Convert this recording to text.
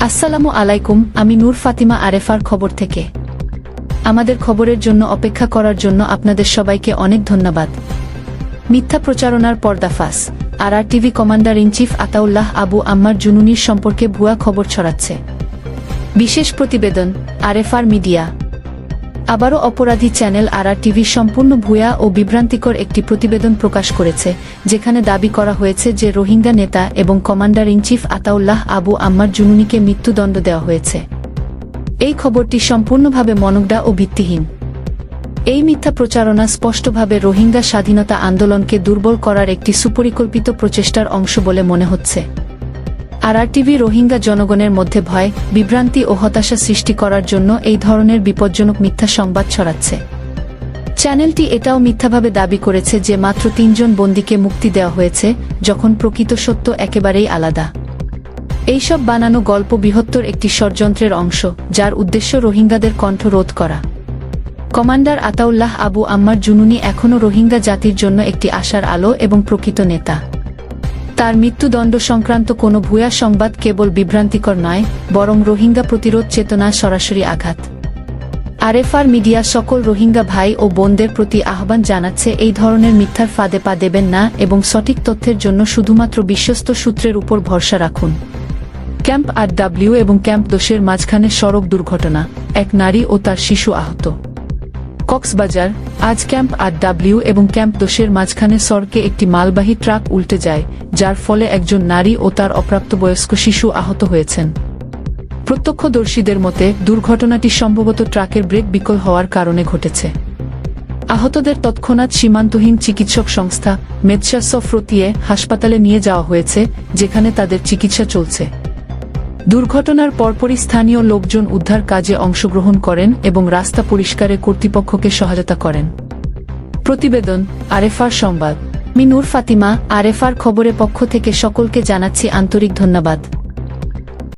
আসসালামু আলাইকুম, আমি নূর ফাতিমা আরেফার খবর থেকে। আমাদের খবরের জন্য অপেক্ষা করার জন্য আপনাদের সবাইকে অনেক ধন্যবাদ। মিথ্যা প্রচারণার পর্দাফাস আর আর TV commander in chief Ataullah Abu Ammar জুনুনির সম্পর্কে ভুয়া খবর ছড়াচ্ছে। বিশেষ প্রতিবেদন, আরেফার মিডিয়া। আবারও অপরাধী চ্যানেল আরআর টিভি সম্পূর্ণ ভুয়া ও বিভ্রান্তিকর একটি প্রতিবেদন প্রকাশ করেছে, যেখানে দাবি করা হয়েছে যে রোহিঙ্গা নেতা এবং commander in chief Ataullah Abu Ammar জুনুনিকে মৃত্যুদণ্ড দেওয়া হয়েছে। এই খবরটি সম্পূর্ণভাবে মনগডা ও ভিত্তিহীন। এই মিথ্যা প্রচারণা স্পষ্টভাবে রোহিঙ্গা স্বাধীনতা আন্দোলনকে দুর্বল করার একটি সুপরিকল্পিত প্রচেষ্টার অংশ বলে মনে হচ্ছে। আরআরটিভি রোহিঙ্গা জনগণের মধ্যে ভয়, বিভ্রান্তি ও হতাশা সৃষ্টি করার জন্য এই ধরনের বিপজ্জনক মিথ্যা সংবাদ ছড়াচ্ছে। চ্যানেলটি এটাও মিথ্যাভাবে দাবি করেছে যে মাত্র তিনজন বন্দীকে মুক্তি দেওয়া হয়েছে, যখন প্রকৃত সত্য একেবারেই আলাদা। এইসব বানানো গল্প বৃহত্তর একটি ষড়যন্ত্রের অংশ, যার উদ্দেশ্য রোহিঙ্গাদের কণ্ঠ রোধ করা। কমান্ডার আতাউল্লাহ আবু আম্মার জুনুনি এখনও রোহিঙ্গা জাতির জন্য একটি আশার আলো এবং প্রকৃত নেতা। তার মৃত্যুদণ্ড সংক্রান্ত কোনো ভুয়া সংবাদ কেবল বিভ্রান্তিকর নয়, বরং রোহিঙ্গা প্রতিরোধ চেতনা সরাসরি আঘাত। আরএফআর মিডিয়া সকল রোহিঙ্গা ভাই ও বোনদের প্রতি আহ্বান জানাচ্ছে, এই ধরনের মিথ্যার ফাঁদে পা দেবেন না এবং সঠিক তথ্যের জন্য শুধুমাত্র বিশ্বস্ত সূত্রের উপর ভরসা রাখুন। ক্যাম্প আর ডাব্লিউ এবং ক্যাম্প দোষের মাঝখানে সড়ক দুর্ঘটনা, এক নারী ও তার শিশু আহত। কক্সবাজার, আজ ক্যাম্প আর ডাব্লিউ এবং ক্যাম্প দোষের মাঝখানে সড়কে একটি মালবাহী ট্রাক উল্টে যায়, যার ফলে একজন নারী ও তার অপ্রাপ্তবয়স্ক শিশু আহত হয়েছেন। প্রত্যক্ষদর্শীদের মতে, দুর্ঘটনাটি সম্ভবত ট্রাকের ব্রেক বিকল হওয়ার কারণে ঘটেছে। আহতদের তৎক্ষণাৎ সীমান্তহীন চিকিৎসক সংস্থা মেদশাসফরতিয়ে হাসপাতালে নিয়ে যাওয়া হয়েছে, যেখানে তাদের চিকিৎসা চলছে। দুর্ঘটনার পরপরই স্থানীয় লোকজন উদ্ধার কাজে অংশগ্রহণ করেন এবং রাস্তা পরিষ্কারে কর্তৃপক্ষকে সহায়তা করেন। প্রতিবেদন আরেফার সংবাদ। মিনুর নূর ফাতিমা আরেফার খবরে পক্ষ থেকে সকলকে জানাচ্ছি আন্তরিক ধন্যবাদ।